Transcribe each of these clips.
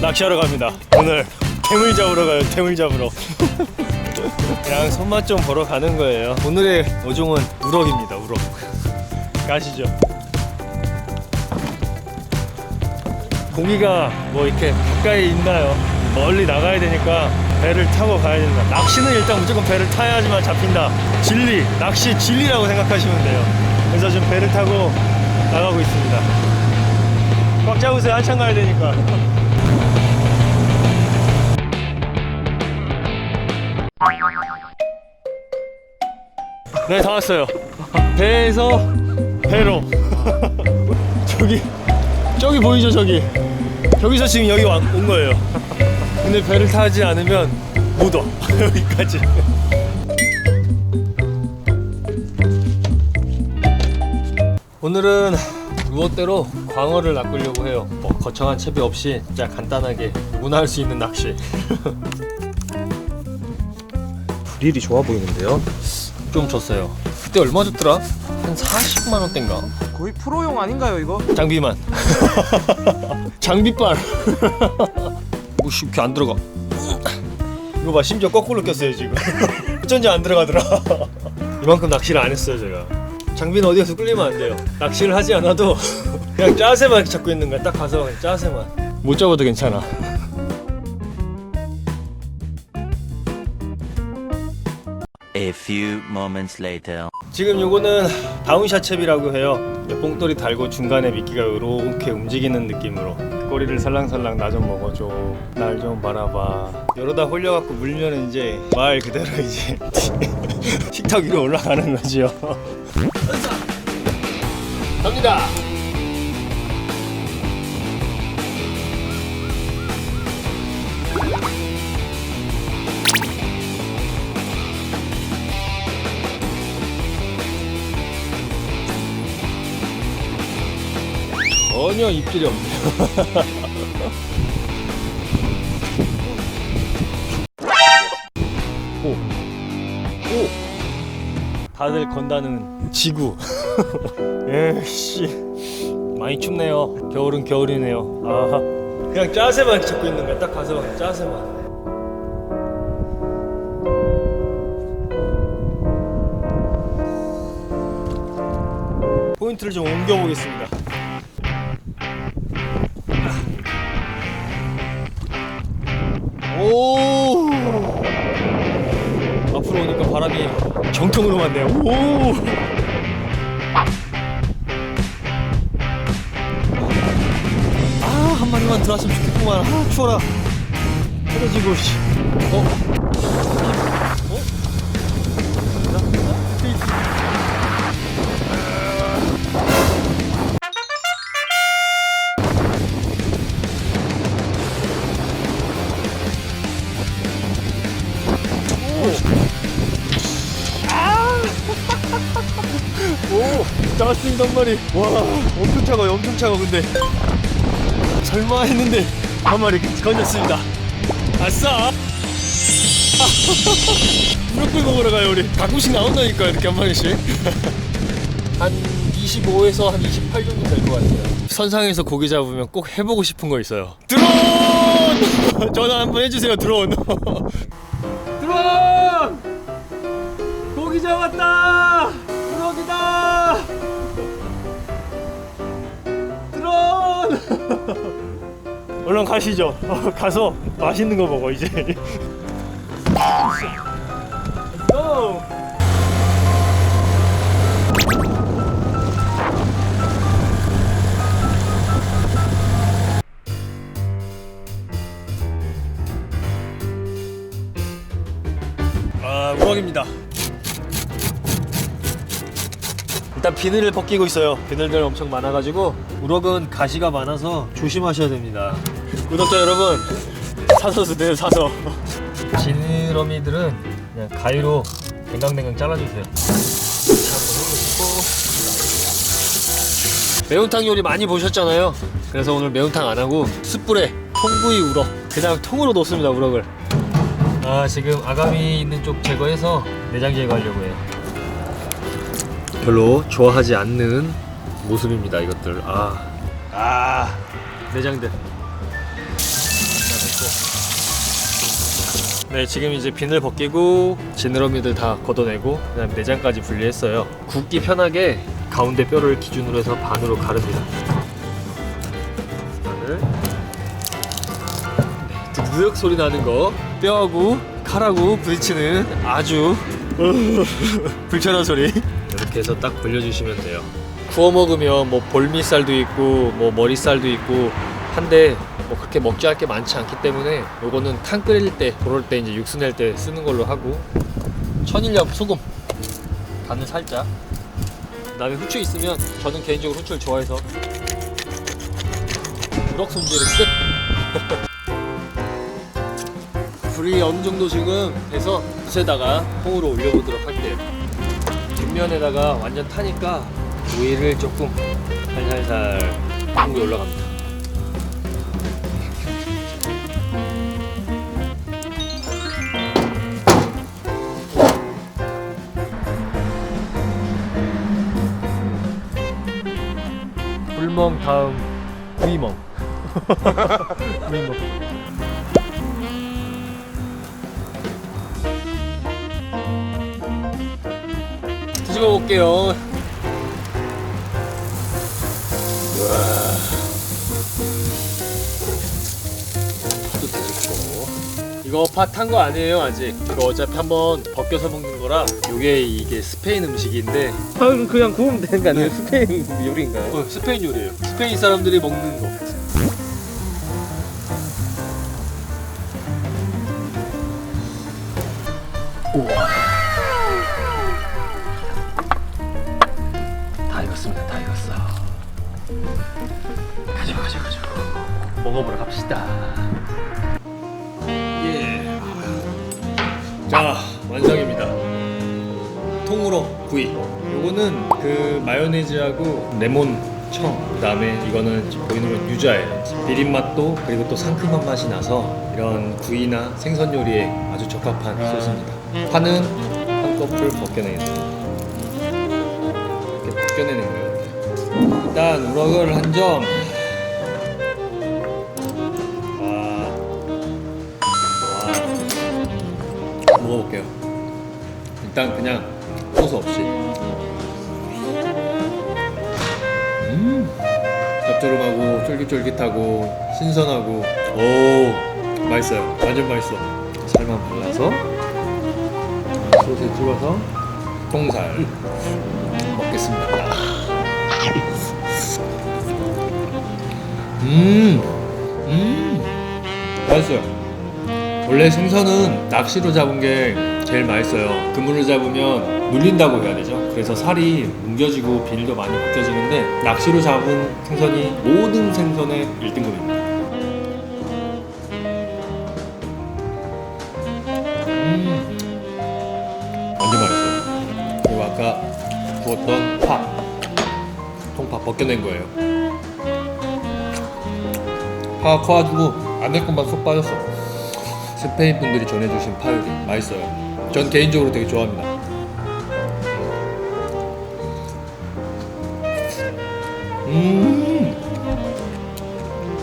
낚시하러 갑니다. 오늘 개물 잡으러 가요. 개물 잡으러. 그냥 손맛 좀 보러 가는 거예요. 오늘의 어종은 우럭입니다. 우럭. 가시죠. 고기가 뭐 이렇게 가까이 있나요? 멀리 나가야 되니까 배를 타고 가야 된다. 낚시는 일단 무조건 배를 타야지만 잡힌다. 진리, 낚시 진리라고 생각하시면 돼요. 그래서 지금 배를 타고 나가고 있습니다. 꽉 잡으세요. 한참 가야 되니까. 네, 다 왔어요. 배에서 배로. 저기, 저기 보이죠, 저기. 저기서 지금 여기 와- 온 거예요. 근데 배를 타지 않으면 못 와. 여기까지. 오늘은 무엇대로 광어를 낚으려고 해요. 뭐 거창한 채비 없이 진짜 간단하게 무난할 수 있는 낚시. 불일이 좋아 보이는데요? 좀 줬어요. 그때 얼마 줬더라? 한 40만 원대인가? 거의 프로용 아닌가요 이거? 장비만. 장비빨. 오씨 이렇게 안 들어가. 이거 봐 심지어 거꾸로 꼈어요 지금. 어쩐지 안 들어가더라. 이만큼 낚시를 안 했어요 제가. 장비는 어디 가서 끌리면 안 돼요. 낚시를 하지 않아도 그냥 짜세만 잡고 있는 거야. 딱 가서 그냥 짜세만. 못 잡아도 괜찮아. Few moments later. 지금 요거는 다운샷 챕이라고 해요. 뽕돌이 달고 중간에 미끼가 이렇게 움직이는 느낌으로. 꼬리를 살랑살랑 나 좀 먹어줘. 날 좀 바라봐. 이러다 홀려갖고 물면 이제 말 그대로 이제 식탁 위로 올라가는 거지요. 갑니다 전혀 입질이 없네요 오. 오. 다들 건다는 지구. 에이씨. 많이 춥네요. 겨울은 겨울이네요. 아하. 그냥 짜세만 잡고 있는 거야. 딱 가서 그냥 짜세만. 포인트를 좀 옮겨 보겠습니다. 정통으로 맞네요. 오. 아, 한 마리만 들어왔으면 좋겠구만. 아, 추워라. 떨어지고, 씨. 어? 어? 나? 어? 페이지. 오, 잡았습니다 한 마리. 와, 엄청 차가워, 엄청 차가워. 근데 설마 했는데 한 마리 건졌습니다. 아싸! 무릎 먹으러 가요 우리. 가끔씩 나온다니까 이렇게 한 마리씩. 한 25에서 한 28 정도 될 것 같아요. 선상에서 고기 잡으면 꼭 해보고 싶은 거 있어요. 드론! 전화 한번 해주세요 드론. 드론! 고기 잡았다! 얼른 가시죠. 어, 가서 맛있는 거 먹어 이제. 고! 아, 우럭입니다. 일단 비늘을 벗기고 있어요. 비늘들 엄청 많아가지고 우럭은 가시가 많아서 조심하셔야 됩니다. 구독자 여러분 사서 드세요 사서. 지느러미들은 그냥 가위로 댕강댕강 잘라주세요. 매운탕 요리 많이 보셨잖아요. 그래서 오늘 매운탕 안 하고 숯불에 통구이 우럭 그냥 통으로 넣습니다 우럭을. 아 지금 아가미 있는 쪽 제거해서 내장 제거하려고 해요. 별로 좋아하지 않는 모습입니다 이것들. 아, 아 내장들. 네 지금 이제 비늘 벗기고 지느러미들 다 걷어내고 그다음 내장까지 분리했어요. 굽기 편하게 가운데 뼈를 기준으로 해서 반으로 가릅니다. 반을 드득 소리 나는 거 뼈하고 칼하고 부딪히는 아주 불편한 소리 이렇게 해서 딱 벌려주시면 돼요 구워 먹으면 뭐 볼미살도 있고 뭐 머리살도 있고 한데 뭐 그렇게 먹지 할게 많지 않기 때문에 요거는 탕 끓일 때 그럴 때 이제 육수 낼 때 쓰는 걸로 하고 천일염 소금 간을 살짝 그다음에 후추 있으면 저는 개인적으로 후추를 좋아해서 우럭 손질은 끝 불이 어느 정도 지금 돼서 붓에다가 통으로 올려보도록 할게요. 뒷면에다가 완전 타니까 오이를 조금 살살살 통이 올라갑니다. 불멍 다음 구이멍. 구이멍. 뒤집어 볼게요. 파도 되고 이거 팥한 거 아니에요 아직. 이거 어차피 한번 벗겨서 먹는 거라. 요게 이게 스페인 음식인데 아, 그냥 구우면 되는 거 아니에요? 스페인 요리인가요? 어, 스페인 요리예요. 스페인 사람들이 먹는 거. 우와. 다 익었습니다. 다 익었어. 가져 가져 가져. 먹어보러 갑시다. 예. 자 완성입니다. 통으로 구이. 요거는 그 마요네즈하고 레몬 청 그다음에 이거는 보이는 건 유자예요. 비린 맛도 그리고 또 상큼한 맛이 나서 이런 구이나 생선 요리에 아주 적합한 소스입니다. 파는 한꺼풀 벗겨내는 이렇게 벗겨내는 거예요. 이렇게. 일단 우럭을 한 점. 와. 와. 먹어볼게요. 일단 그냥 소스 없이. 음, 짭조름하고 쫄깃쫄깃하고 신선하고 오 맛있어요. 완전 맛있어. 살만 발라서 소스에 찍어서 통살 먹겠습니다. 음, 음, 맛있어요. 원래 생선은 낚시로 잡은 게 제일 맛있어요. 그물을 잡으면 물린다고 해야 되죠. 그래서 살이 뭉겨지고 비닐도 많이 벗겨지는데 낚시로 잡은 생선이 모든 생선의 1등급입니다. 음, 완전 맛있어요. 그리고 아까 구웠던 파, 통파 벗겨낸 거예요. 파 커가지고 안에 것만 쏙 빠졌어. 스페인 분들이 전해주신 파요리 맛있어요. 전 개인적으로 되게 좋아합니다. 음.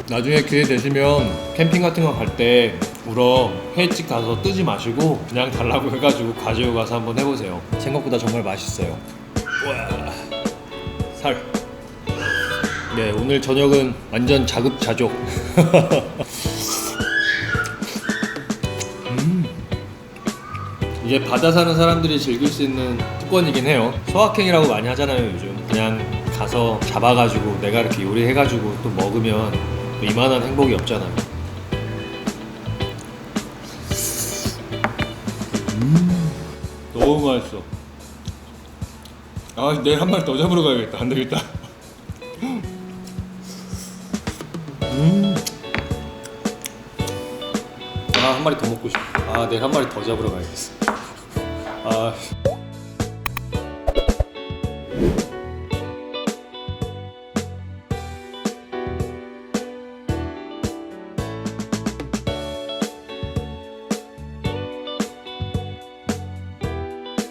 나중에 기회 되시면 캠핑 같은 거 갈 때 우럭 회집 가서 뜨지 마시고 그냥 달라고 해가지고 가지고 가서 한번 해보세요. 생각보다 정말 맛있어요. 와 살. 네 오늘 저녁은 완전 자급자족. 이게 바다 사는 사람들이 즐길 수 있는 특권이긴 해요. 소확행이라고 많이 하잖아요, 요즘. 그냥 가서 잡아가지고 내가 이렇게 요리해가지고 또 먹으면 또 이만한 행복이 없잖아요. 음, 너무 맛있어. 아, 내일 한 마리 더 잡으러 가야겠다. 안 되겠다. 음. 아, 한 마리 더 먹고 싶어. 아, 내일 한 마리 더 잡으러 가야겠어. 아.